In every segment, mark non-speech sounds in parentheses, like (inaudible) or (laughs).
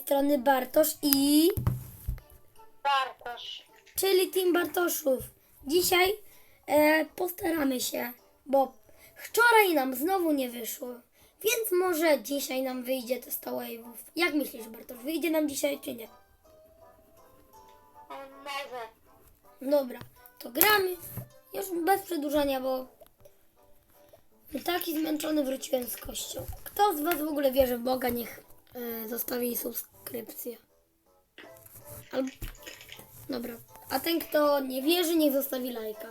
strony Bartosz i... Bartosz. czyli Team Bartoszów. Dzisiaj e, postaramy się, bo wczoraj nam znowu nie wyszło, więc może dzisiaj nam wyjdzie te 100 wave'ów. Jak myślisz Bartosz, wyjdzie nam dzisiaj czy nie? Może. Dobra, to gramy. Już bez przedłużania, bo taki zmęczony wróciłem z kościoła. Kto z Was w ogóle wierzy w Boga, niech e, zostawi subskrypcję. Albo... Dobra, a ten, kto nie wierzy, niech zostawi lajka.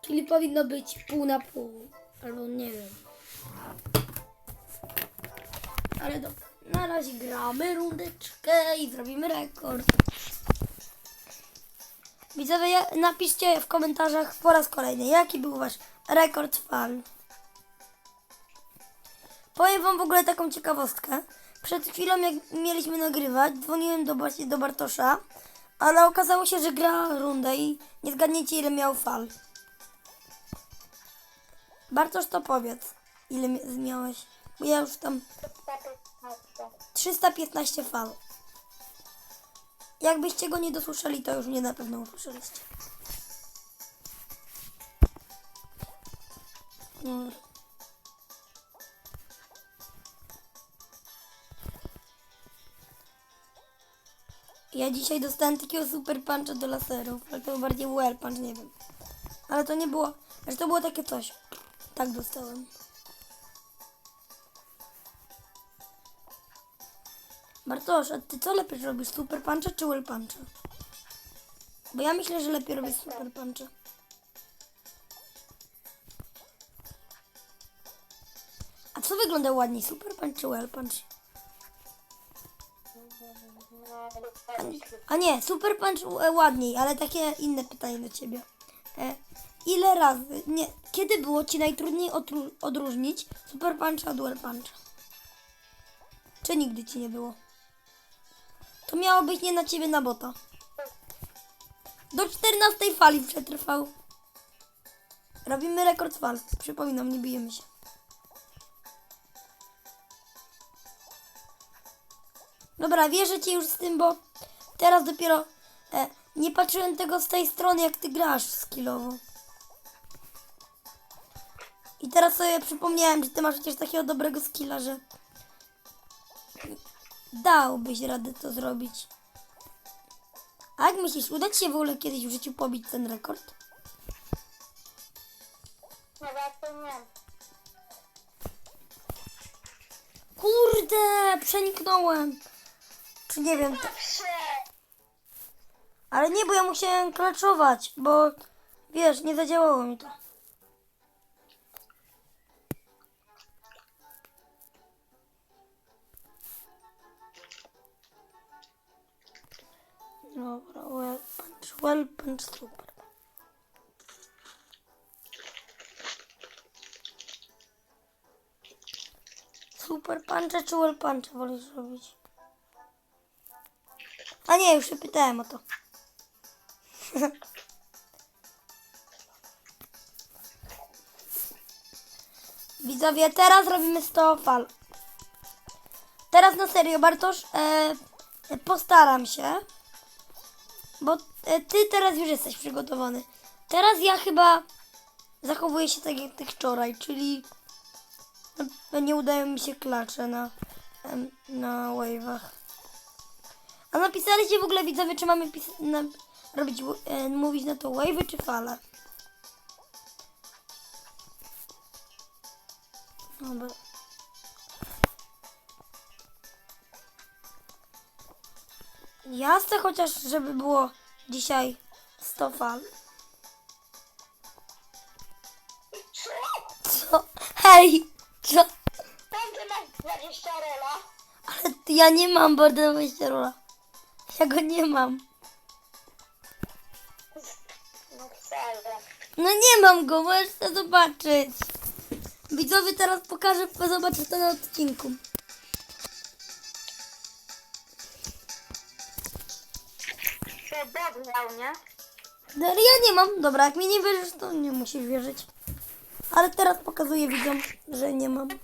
Czyli powinno być pół na pół. Albo nie wiem. Ale dobra, na razie gramy rundeczkę i zrobimy rekord. Widzowie, napiszcie w komentarzach po raz kolejny, jaki był wasz rekord fal. Powiem wam w ogóle taką ciekawostkę. Przed chwilą, jak mieliśmy nagrywać, dzwoniłem do, do Bartosza, ale okazało się, że gra rundę i nie zgadniecie, ile miał fal. Bartosz, to powiedz, ile mi- miałeś. Bo ja już tam 315 fal. Jakbyście go nie dosłyszeli, to już mnie na pewno usłyszeliście. No. Ja dzisiaj dostałem takiego super puncha do laserów, ale to był bardziej well punch, nie wiem. Ale to nie było, że to było takie coś. Tak dostałem. Bartosz, a ty co lepiej robisz? Super puncha czy well puncha? Bo ja myślę, że lepiej robisz super puncha. A co wygląda ładniej? Super punch czy well punch? A nie, super punch e, ładniej, ale takie inne pytanie do ciebie. E, ile razy, nie, kiedy było ci najtrudniej odróżnić super puncha od well puncha? Czy nigdy ci nie było? To miało być nie na ciebie, na bota. Do 14 fali przetrwał. Robimy rekord fal. Przypominam, nie bijemy się. Dobra, wierzę ci już z tym, bo teraz dopiero e, nie patrzyłem tego z tej strony, jak ty grasz skillowo. I teraz sobie przypomniałem, że ty masz przecież takiego dobrego skilla, że dałbyś radę to zrobić. A jak myślisz, uda ci się w ogóle kiedyś w życiu pobić ten rekord? Nie. Kurde, przeniknąłem. Czy nie wiem, ale nie, bo ja musiałem klaczować, bo wiesz, nie zadziałało mi to. Dobra, well punch, well punch, super. Super puncha czy well puncha wolisz robić? A nie, już się pytałem o to. (laughs) Widzowie, teraz robimy 100 fal. Teraz na serio, Bartosz, e, e, postaram się, bo e, ty teraz już jesteś przygotowany. Teraz ja chyba zachowuję się tak jak ty wczoraj, czyli no, nie udają mi się klacze na, na wave'ach. A napisaliście w ogóle widzowie, czy mamy na, robić, e, mówić na to wave'y czy fale? Dobra. Ja chcę chociaż, żeby było dzisiaj 100 fal. Co? Hej! Co? Ty masz 20 rola. Ale ja nie mam borda rola. Ja go nie mam. No wcale. No nie mam go, możesz to zobaczyć. Widzowie teraz pokażę, zobaczę to na odcinku. Dobrał, nie? No, ale ja nie mam. Dobra, jak mi nie wierzysz, to nie musisz wierzyć. Ale teraz pokazuję widzom, że nie mam. Mnie?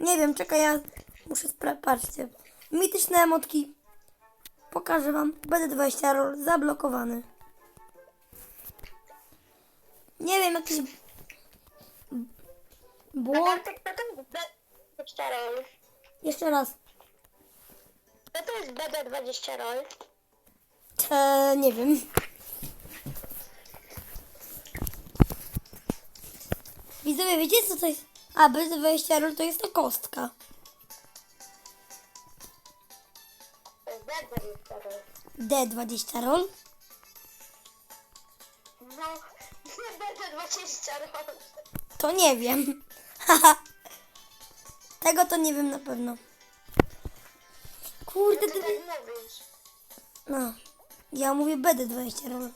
Nie wiem, czekaj, ja Muszę sprawdzić. Mityczne emotki. Pokażę wam. BD20 roll zablokowany. Nie wiem, jakiś... Błąd. Jest B20 roll. Jeszcze raz. To to jest BD20 roll. Eee, nie wiem. Widzowie, wiecie co to jest? A, BD20 roll to jest to kostka. To jest B20 roll. D20 roll. No, nie BD20 roll. To nie wiem. (laughs) Tego to nie wiem na pewno. Kurde, Ty ty... tak. No. Ja mówię BD20 roll.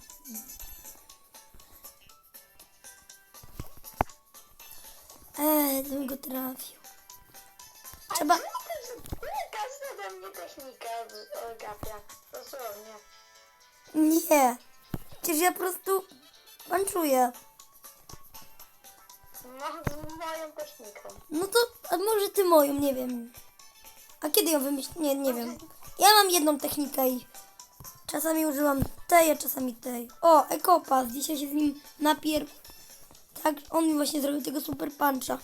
Eee, bym go trafił. Trzeba... technika ogapia. Dosłownie. Nie. Przecież ja po prostu panczuję. No, z moją techniką. No to, a może ty moją, nie wiem. A kiedy ją wymyśl? Nie, nie wiem. Ja mam jedną technikę i czasami używam tej, a czasami tej. O, Ekopas, dzisiaj się z nim napier... Tak, on mi właśnie zrobił tego super puncha.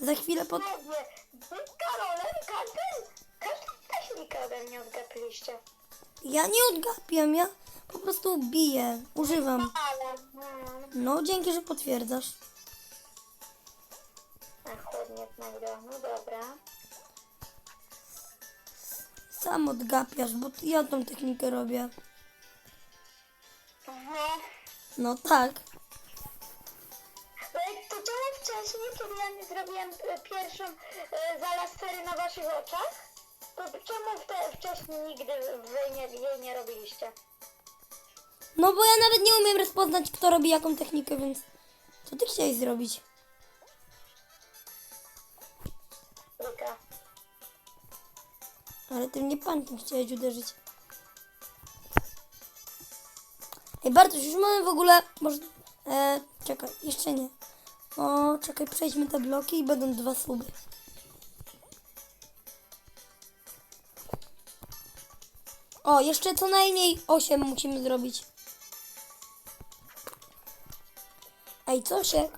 Za chwilę pod... technikę ode mnie odgapiliście. Ja nie odgapiam, ja po prostu biję, używam. Ale, mm, No, dzięki, że potwierdzasz. a chłodniak nagrał. No dobra. Sam odgapiasz, bo ja tą technikę robię. No tak. No jak to czemu wcześniej, kiedy ja nie zrobiłem e, pierwszą e, zalastery na waszych oczach? Czemu wte, wcześniej nigdy wy nie, jej nie robiliście? No bo ja nawet nie umiem rozpoznać, kto robi jaką technikę, więc co ty chciałeś zrobić? Luka. Ale ty mnie pantem chciałeś uderzyć. Ej, Bartosz, już mamy w ogóle... Może... E, czekaj, jeszcze nie. O, czekaj, przejdźmy te bloki i będą dwa suby. O, jeszcze co najmniej 8 musimy zrobić. Ej, co się...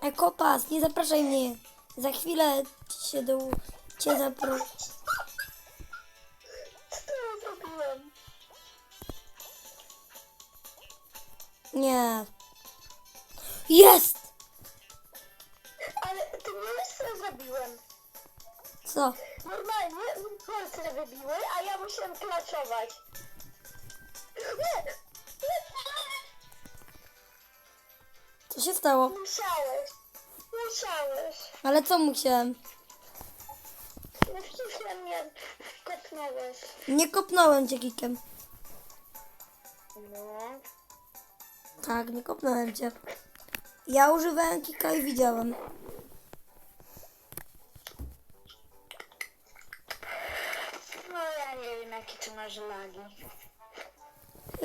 Ekopas, nie zapraszaj mnie. Za chwilę się do... cię zapro... Co ja zrobiłem? Nie. Jest! Zrobiłem. Co? Normalnie Polsce wybiły, a ja musiałem klaczować. Nie! Co się stało? Musiałeś. Musiałeś. Ale co musiałem? No mnie kopnąłeś. Nie kopnąłem cię kikiem. No. Tak, nie kopnąłem cię. Ja używałem kika i widziałem.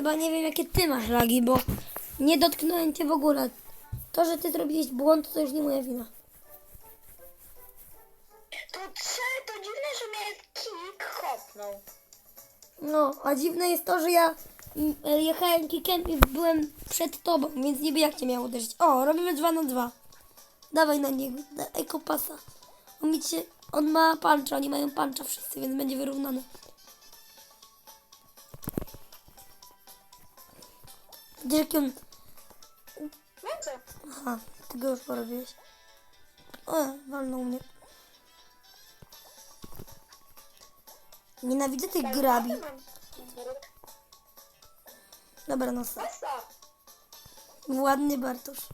Chyba nie wiem jakie ty masz lagi, bo nie dotknąłem cię w ogóle. To, że ty zrobiłeś błąd, to już nie moja wina. To co? To dziwne, że mnie kik kopnął. No, a dziwne jest to, że ja mm, jechałem kikiem i byłem przed tobą, więc niby jak cię miał uderzyć. O, robimy 2 na 2. Dawaj na niego, na ekopasa. On, się, on ma pancza, oni mają pancza wszyscy, więc będzie wyrównany. No co? Aha, ty go już porobiłeś. O, walnął mnie. Nienawidzę tych grabi. Dobra, no co? Basta. Ładny Bartosz.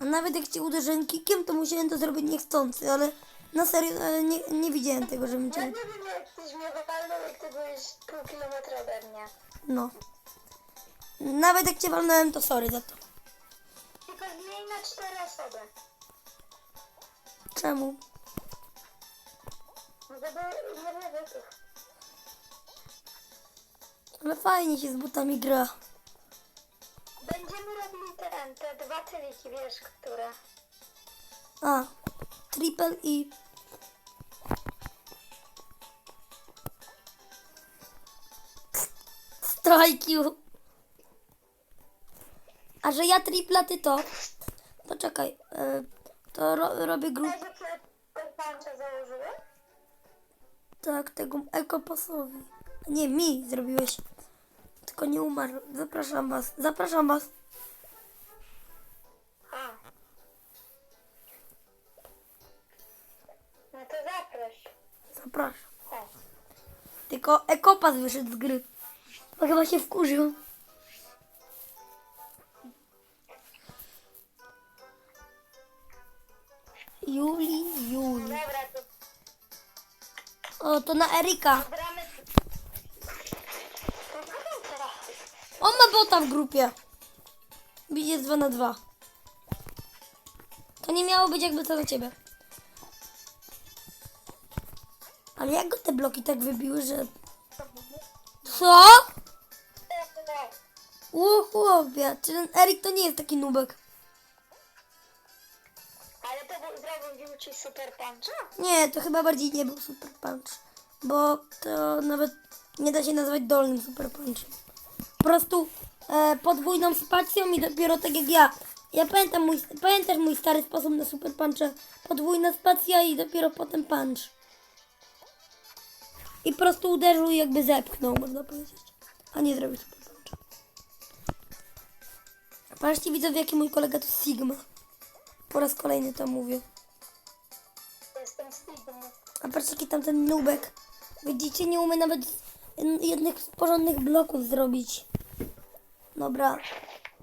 A nawet jak cię uderzyłem kikiem, to musiałem to zrobić niechcący, ale na serio e, nie, nie widziałem tego, żebym Ja cię... nie wiem jak tyś mnie wypalnął, jak ty byłeś pół kilometra ode mnie. No. Nawet jak cię walnąłem, to sorry za to. Tylko zmień na cztery osoby. Czemu? No Żeby nie było tych. Ale fajnie się z butami gra. ten, te dwa tyliki, wiesz, które. A, triple i... Strajkiu. A że ja tripla, ty to? To czekaj, e, to ro, robię grup... Tego cię pancza założyły? Tak, tego ekopasowi. Nie, mi zrobiłeś. Tylko nie umarł. Zapraszam was. Zapraszam was. A. No to zaproś. Zapraszam. Chodź. Tylko ekopas wyszedł z gry. Chyba się wkurzył. Juli, Juli. Dobra, to O, to na Erika. teraz. On ma bota w grupie. Jest 2 na 2. To nie miało być jakby to do ciebie. Ale jak go te bloki tak wybiły, że... Co? O chłopie, czy ten Erik to nie jest taki nubek? Ale to był, zrobił ci super puncha? Nie, to chyba bardziej nie był super punch. Bo to nawet nie da się nazwać dolnym super punchem. Po prostu e, podwójną spacją i dopiero tak jak ja. Ja pamiętam mój, pamiętasz mój stary sposób na super puncha. Podwójna spacja i dopiero potem punch. I po prostu uderzył i jakby zepchnął, można powiedzieć. A nie zrobił super. Patrzcie widzowie, jaki mój kolega to Sigma. Po raz kolejny to mówię. Jestem Steven. A patrzcie, jaki tam ten nubek. Widzicie, nie umie nawet jed- jednych z porządnych bloków zrobić. Dobra.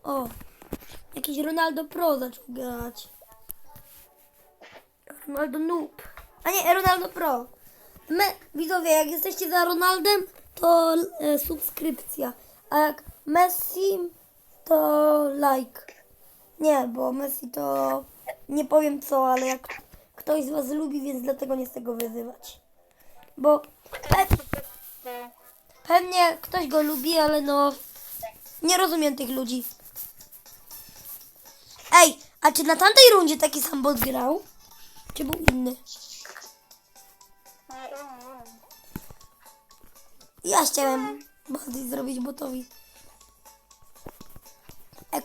O. Jakiś Ronaldo Pro zaczął grać. Ronaldo Noob. A nie, Ronaldo Pro. My, widzowie, jak jesteście za Ronaldem, to e, subskrypcja. A jak Messi, to like. Nie, bo Messi to nie powiem co, ale jak ktoś z was lubi, więc dlatego nie chcę go wyzywać. Bo pe pewnie ktoś go lubi, ale no nie rozumiem tych ludzi. Ej, a czy na tamtej rundzie taki sam bot grał? Czy był inny? Ja chciałem bardziej zrobić botowi.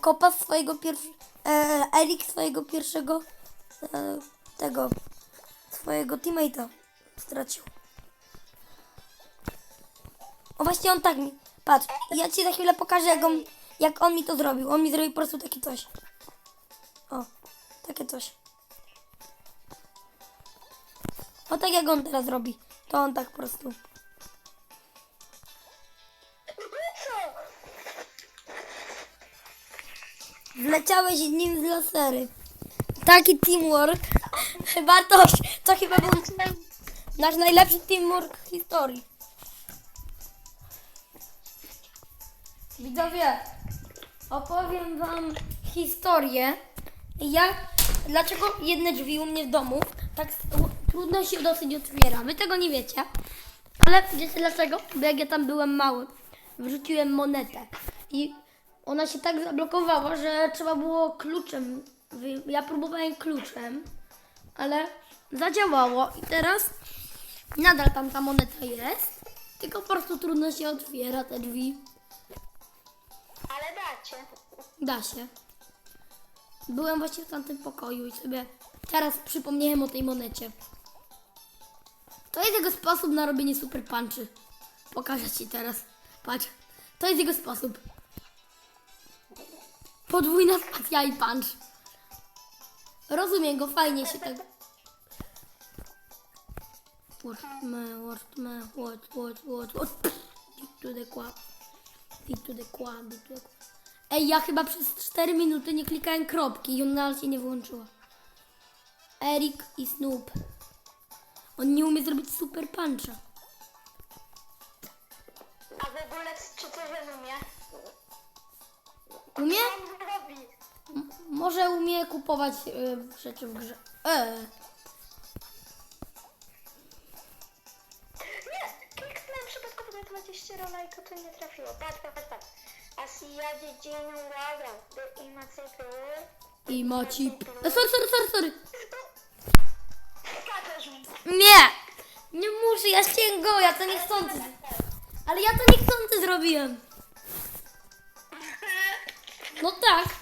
Ekopa swojego pierwszego. Erik swojego pierwszego. E, tego. Swojego teammate'a stracił. O właśnie on tak mi. Patrz, ja ci za chwilę pokażę jak on, jak on mi to zrobił. On mi zrobił po prostu takie coś. O, takie coś. O tak jak on teraz robi. To on tak po prostu. Wleciałeś nim z lasery. Taki teamwork. (laughs) Bartosz, to chyba był nasz najlepszy teamwork w historii. Widzowie, opowiem wam historię. Jak, dlaczego jedne drzwi u mnie w domu tak trudno się dosyć otwiera. Wy tego nie wiecie. Ale wiecie dlaczego? Bo jak ja tam byłem mały, wrzuciłem monetę i ona się tak zablokowała, że trzeba było kluczem. Ja próbowałem kluczem, ale zadziałało i teraz nadal tam ta moneta jest, tylko po prostu trudno się otwiera te drzwi. Ale dacie. Da się. Byłem właśnie w tamtym pokoju i sobie teraz przypomniałem o tej monecie. To jest jego sposób na robienie super punchy. Pokażę ci teraz. Patrz. To jest jego sposób. Podwójna spacja i punch. Rozumiem go, fajnie się tak... Watch me, watch me, watch, watch, watch, watch. Dig to the quad. Dig to the quad, to the quad. Ej, ja chyba przez 4 minuty nie klikałem kropki i ona się nie włączyła. Erik i Snoop. On nie umie zrobić super puncha. A w ogóle czy coś on umie? Umie? Może umie kupować y, rzeczy w grze. E, Nie! Kliknąłem przypadkowo na 20 rola i to nie trafiło. Patrz, patrz, patrz. A ja dziedzinu dobra. Do i macyku. I maci... Sorry, sorry, sorry, sorry. Nie! Nie muszę, ja ścięgam, ja to niechcący. Ale ja to niechcący zrobiłem. No tak.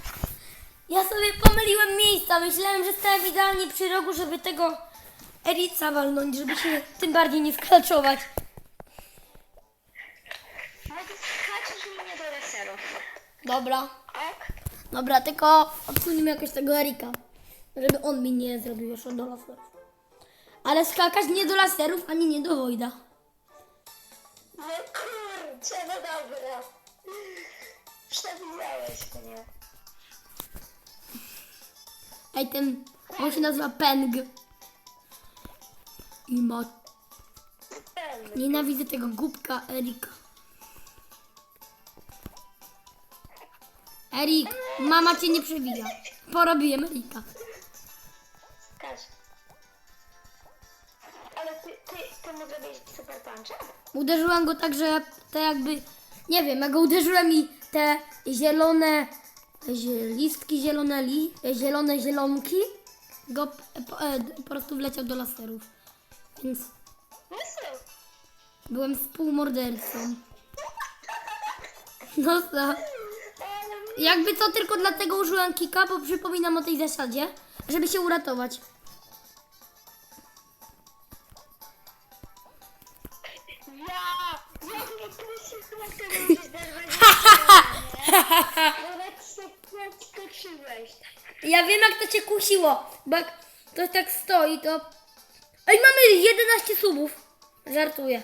Ja sobie pomyliłem miejsca. Myślałem, że stałem idealnie przy rogu, żeby tego Erica walnąć, żeby się tym bardziej nie sklaczować. No to skaczesz mi nie do deseru. Dobra. Ok? Dobra, tylko odsuniemy jakoś tego Erika. Żeby on mi nie zrobił jeszcze do laserów. Ale skakać nie do laserów, ani nie do Wojda. No kurczę, no dobra. Przewidziałeś mnie. Ej, ten, on się nazywa Peng. I ma... Nienawidzę tego głupka Erika. Erik, mama cię nie przewija. Porobiłem Erika. Skacz. Ale ty, ty, ty mu zrobiłeś super puncha? Uderzyłam go tak, że te jakby, nie wiem, jak go uderzyłem i te zielone zie- listki, zielone, li, zielone zielonki, go po, e, po prostu wleciał do laserów. Więc No byłem współmordercą. No co? Jakby co, tylko dlatego użyłem kika, bo przypominam o tej zasadzie, żeby się uratować. ja! Jak wtedy musisz zerwać Nawet się Ja wiem jak to cię kusiło, bo jak ktoś tak stoi, to... Ej, mamy 11 subów. Żartuję.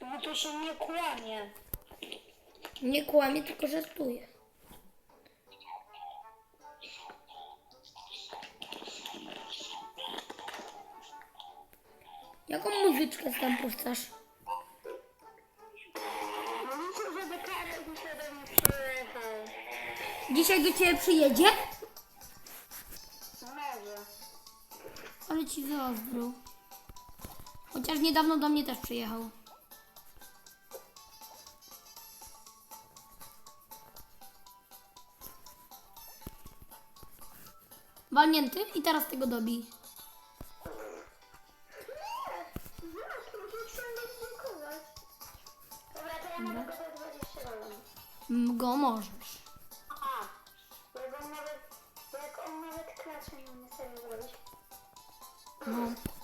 No to się nie kłamie. Nie kłamie, tylko żartuję. Jaką muzyczkę tam puszczasz? Dzisiaj do ciebie przyjedzie? Może. Ale ci zazdro. Chociaż niedawno do mnie też przyjechał. Walnięty i teraz tego dobij. Znasz, nie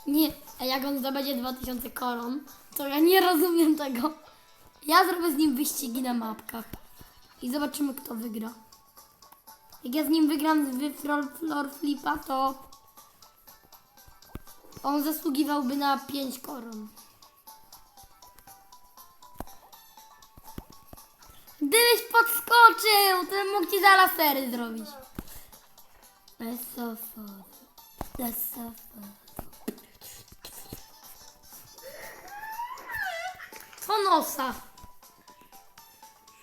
Nie, a jak on zdobędzie 2000 koron, to ja nie rozumiem tego. Ja zrobię z nim wyścigi na mapkach. I zobaczymy, kto wygra. Jak ja z nim wygram z floor, flipa, to on zasługiwałby na 5 koron. Gdybyś podskoczył, to bym mógł ci za lasery zrobić. That's so fun. That's so. To nosa.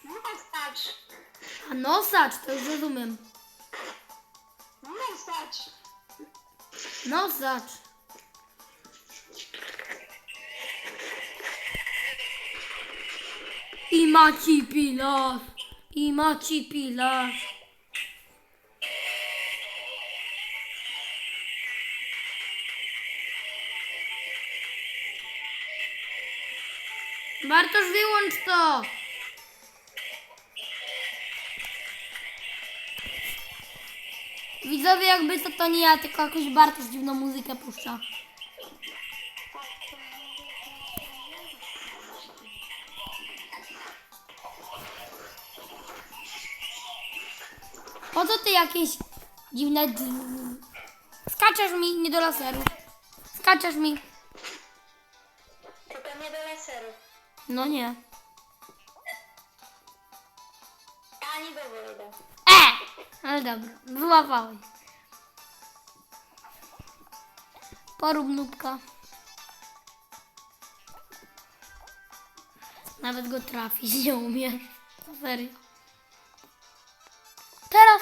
No stać. A nosacz, to już rozumiem. No stać. Nosacz. I maci pilarz. I maci pilarz. Bartosz, wyłącz to! Widzowie jakby co to nie ja, tylko jakoś Bartosz dziwną muzykę puszcza. Po co ty jakieś dziwne... Skaczesz mi, nie do laseru. Skaczesz mi. Tylko nie do laseru. No nie. Ani do wojda. E! Ale dobra, wyłapałeś. Porób nubka. Nawet go trafić nie umiesz. Serio. Teraz,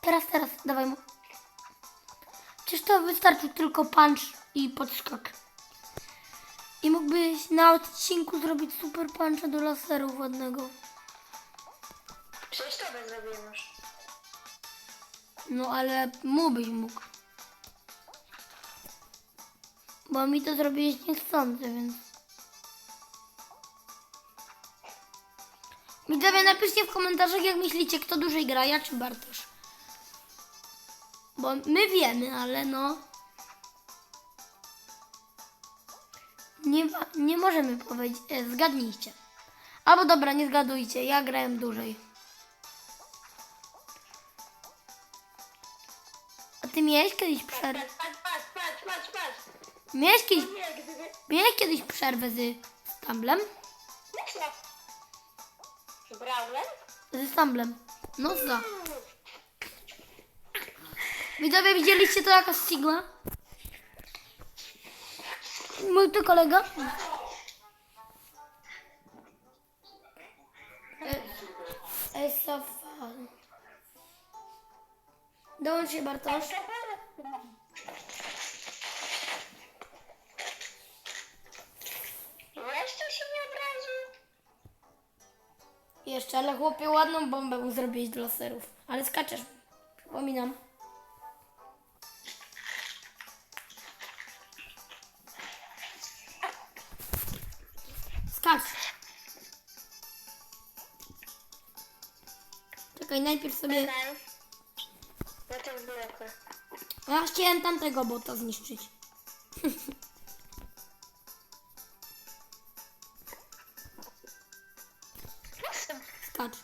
teraz, teraz, dawaj mu. Przecież to wystarczy tylko punch i podskok. I mógłbyś na odcinku zrobić super puncha do laserów ładnego. Przecież to by zrobiłem już. No ale mu byś mógł. Bo mi to zrobiłeś niechcący, więc... Widzowie, napiszcie w komentarzach, jak myślicie, kto dłużej gra, ja czy Bartosz. Bo my wiemy, ale no... Nie, nie możemy powiedzieć, e, zgadnijcie. Albo dobra, nie zgadujcie, ja grałem dłużej. A ty miałeś kiedyś przerwę? Patrz, patrz, patrz, patrz, patrz, patrz. Miałeś kiedyś, gdyby... miałeś kiedyś przerwę z Stumblem? Myślę. Z Brawlem? Z Stumblem. No za. Widzowie, widzieliście to jakaś Sigma? Mój tu kolega? Ej, Sofa. Dołącz się, Bartosz. Jeszcze się nie obraził. Jeszcze, ale chłopie, ładną bombę mu zrobiłeś do laserów. Ale skaczesz. Przypominam. Najpierw sobie... Ten. Na tym bloku. Ja chciałem tamtego bota zniszczyć. Skacz.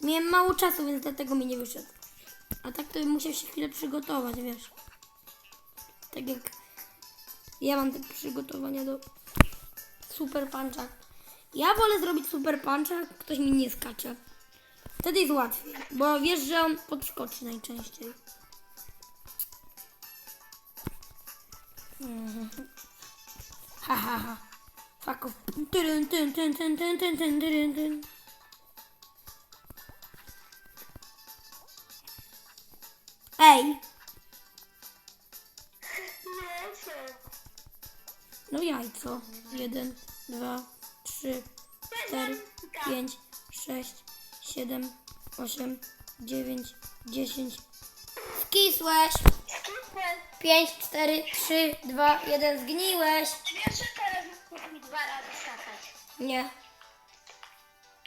Miałem mało czasu, więc dlatego mi nie wyszedł. A tak to musiał się chwilę przygotować, wiesz. Tak jak ja mam te przygotowania do super puncha. Ja wolę zrobić super puncha, ktoś mi nie skacze. Wtedy jest łatwiej, bo wiesz, że on podskoczy najczęściej. (laughs) Ha ha ha. Tyryn, tyn, tyn, tyn, tyn, tyn, tyn, tyn. Ej, (laughs) no jajco. Jeden, dwa, trzy, cztery, pięć, sześć, siedem, osiem, dziewięć, dziesięć. Skisłeś. Skipłem. Pięć, cztery, trzy, dwa, jeden. Zgniłeś. Wiesz, że teraz mi dwa razy skakać. Nie.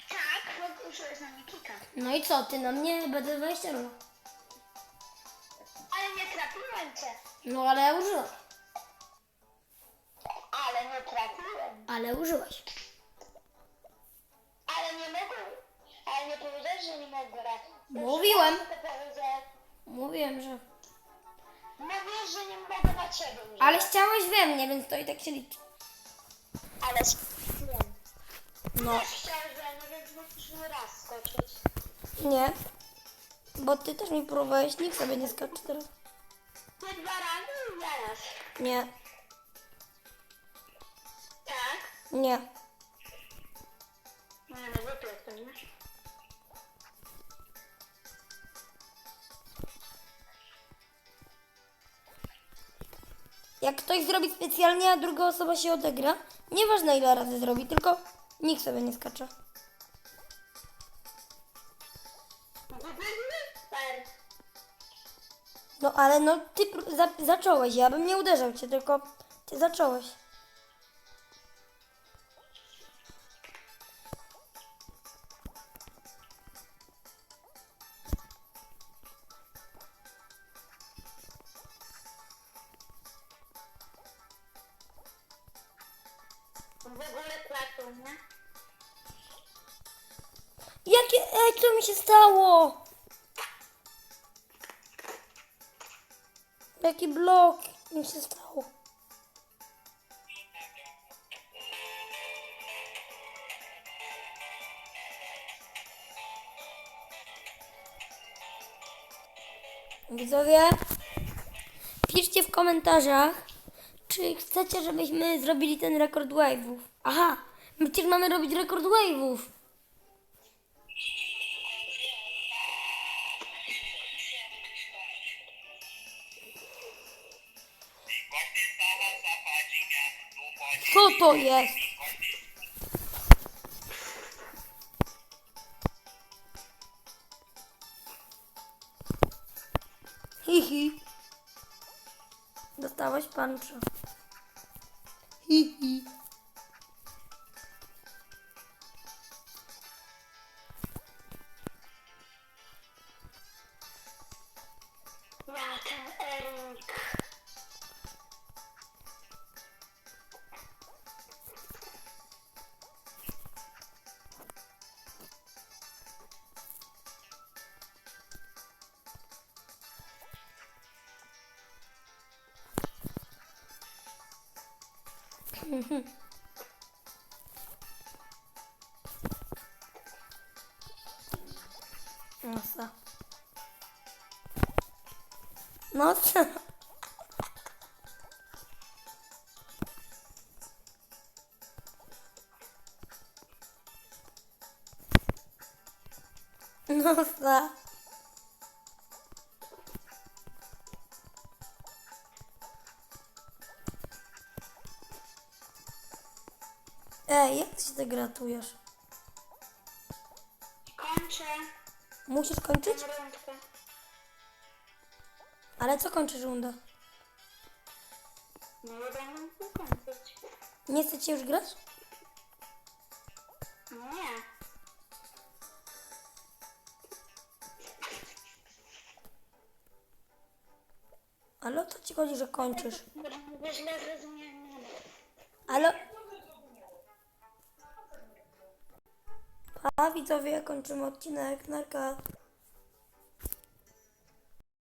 Tak, bo użyłeś na mnie kika. No i co, ty na mnie będę 20 lat. Ale nie trafiłem cię. No ale użyłeś. Ale nie trafiłem. Ale użyłeś. Ale nie mogłem. Ale nie powiedziałeś, że nie mogę grać. Mówiłem. Mówiłem, że... Mówisz, że nie mogę na ciebie używać. Ale chciałeś we mnie, więc to i tak się liczy. Ale wiem. No. Też chciałeś we mnie, więc musisz raz skoczyć. Nie. Bo ty też mi próbowałeś, nikt sobie nie skacze teraz. Nie dwa razy i zaraz. Nie, Tak? nie. No, no, wypię to, nie? Jak ktoś zrobi specjalnie, a druga osoba się odegra, nieważne ile razy zrobi, tylko nikt sobie nie skacze. Super. No ale no ty za zacząłeś, ja bym nie uderzał cię, tylko ty zacząłeś. Jaki blok mi się stało? Widzowie, piszcie w komentarzach, czy chcecie, żebyśmy zrobili ten rekord wave'ów. Aha, my przecież mamy robić rekord wave'ów. To jest? Hihi. Dostałeś pancza. Hihi. Nosa. Ej, jak ty się tak gratujesz? Kończę Musisz kończyć? tę rundkę. Ale co kończysz rundę? Nie będę kończyć. Nie chcecie już grać? Nie. Chodzi, że kończysz? Bo źle zrozumiałem. Ale... Pa, widzowie, kończymy odcinek. Narka.